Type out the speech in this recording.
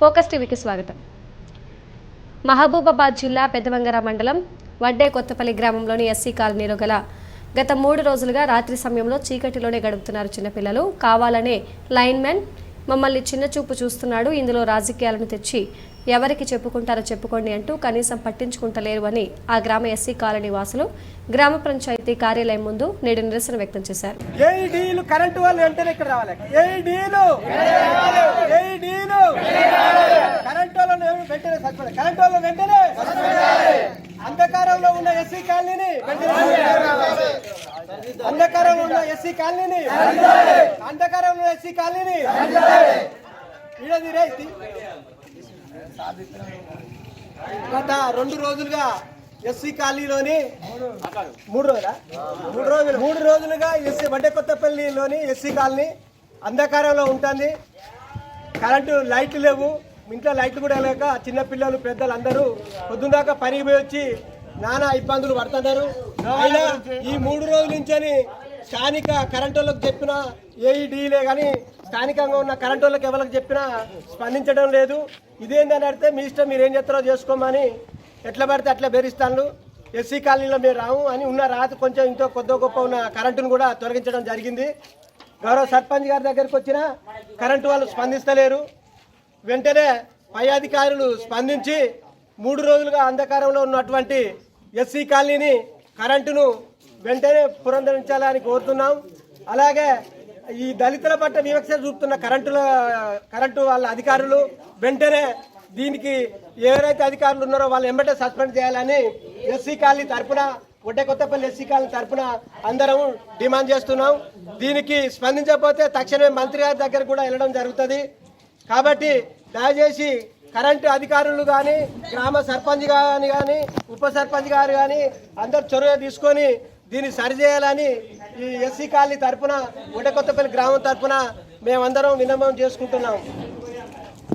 Focus టీవీకి స్వాగతం. మహబూబాబాద్ జిల్లా పెద్దవంగర మండలం వడ్డే కొత్తపల్లి గ్రామంలోని ఎస్సీ కాలనీలో గల గత మూడు రోజులుగా రాత్రి సమయంలో చీకటిలోనే గడుపుతున్నారు చిన్నపిల్లలు. కావాలనే లైన్మెన్ మమ్మల్ని చిన్న చూపు చూస్తున్నాడు. ఇందులో రాజకీయాలను తెచ్చి ఎవరికి చెప్పుకుంటారో చెప్పుకోండి అంటూ కనీసం పట్టించుకుంటలేరు అని ఆ గ్రామ ఎస్సీ కాలనీ వాసులు గ్రామ పంచాయతీ కార్యాలయం ముందు నేడు నిరసన వ్యక్తం చేశారు. ఏ డీలు కరెంట్ వెంటనే కరెంటు వాళ్ళని వెంటనే సస్పెండ్ కరెంట్ వాళ్ళని వెంటనే అంధకారంలో ఉన్న ఎస్సీ కాలనీని అంధకారంలో ఉన్న ఎస్సీ కాలనీని అంధకారంలో ఉన్న ఎస్సీ కాలనీని ఈడది రే గత రెండు రోజులుగా ఎస్సీ కాలనీలోని మూడు రోజులా? మూడు రోజులు. మూడు రోజులుగా ఎస్సీ వడ్డే కొత్తపల్లిలోని ఎస్సీ కాలనీ అంధకారంలో ఉంటుంది. కరెంటు లైట్లు లేవు. ఇంట్లో లైట్లు కూడా లేక చిన్నపిల్లలు పెద్దలు అందరూ పొద్దున్నాక పనికి పోయి వచ్చి నానా ఇబ్బందులు పడుతున్నారు. అయినా ఈ మూడు రోజుల నుంచని స్థానిక కరెంటు వాళ్ళకి చెప్పిన ఏఈడీలే కానీ స్థానికంగా ఉన్న కరెంటు వాళ్ళకి ఎవరికి చెప్పినా స్పందించడం లేదు. ఇదేందని అడిగితే మీ ఇష్టం మీరు ఏం చేస్తారో చేసుకోమని ఎట్లా పడితే అట్లా బెదిరిస్తాను ఎస్సీ కాలనీలో మీరు రాము అని ఉన్న రాత కొంచెం ఇంతో కొద్ది గొప్ప ఉన్న కరెంటును కూడా తొలగించడం జరిగింది. గౌరవ సర్పంచ్ గారి దగ్గరికి వచ్చిన కరెంటు వాళ్ళు స్పందిస్తలేరు. వెంటనే పై అధికారులు స్పందించి మూడు రోజులుగా అంధకారంలో ఉన్నటువంటి ఎస్సీ కాలనీని కరెంటును వెంటనే పునరుద్ధరించాలని కోరుతున్నాం. అలాగే ఈ దళితుల పట్ల వివక్ష చూపుతున్న కరెంటుల కరెంటు వాళ్ళ అధికారులు వెంటనే దీనికి ఎవరైతే అధికారులు ఉన్నారో వాళ్ళు ఎంబటే సస్పెండ్ చేయాలని ఎస్సీ కాలనీ తరపున కొత్తపల్లి ఎస్సీ కాలనీ తరపున అందరం డిమాండ్ చేస్తున్నాం. దీనికి స్పందించకపోతే తక్షణమే మంత్రి గారి దగ్గర కూడా వెళ్ళడం జరుగుతుంది. కాబట్టి దయచేసి కరెంటు అధికారులు కానీ గ్రామ సర్పంచ్ కానీ కానీ ఉప సర్పంచ్ గారు కానీ అందరు చొరవ తీసుకొని దీన్ని సరిచేయాలని ఈ ఎస్సీ కాలనీ తరపున ఒడ్డ కొత్తపల్లి గ్రామం తరపున మేమందరం విన్నపం చేసుకుంటున్నాం.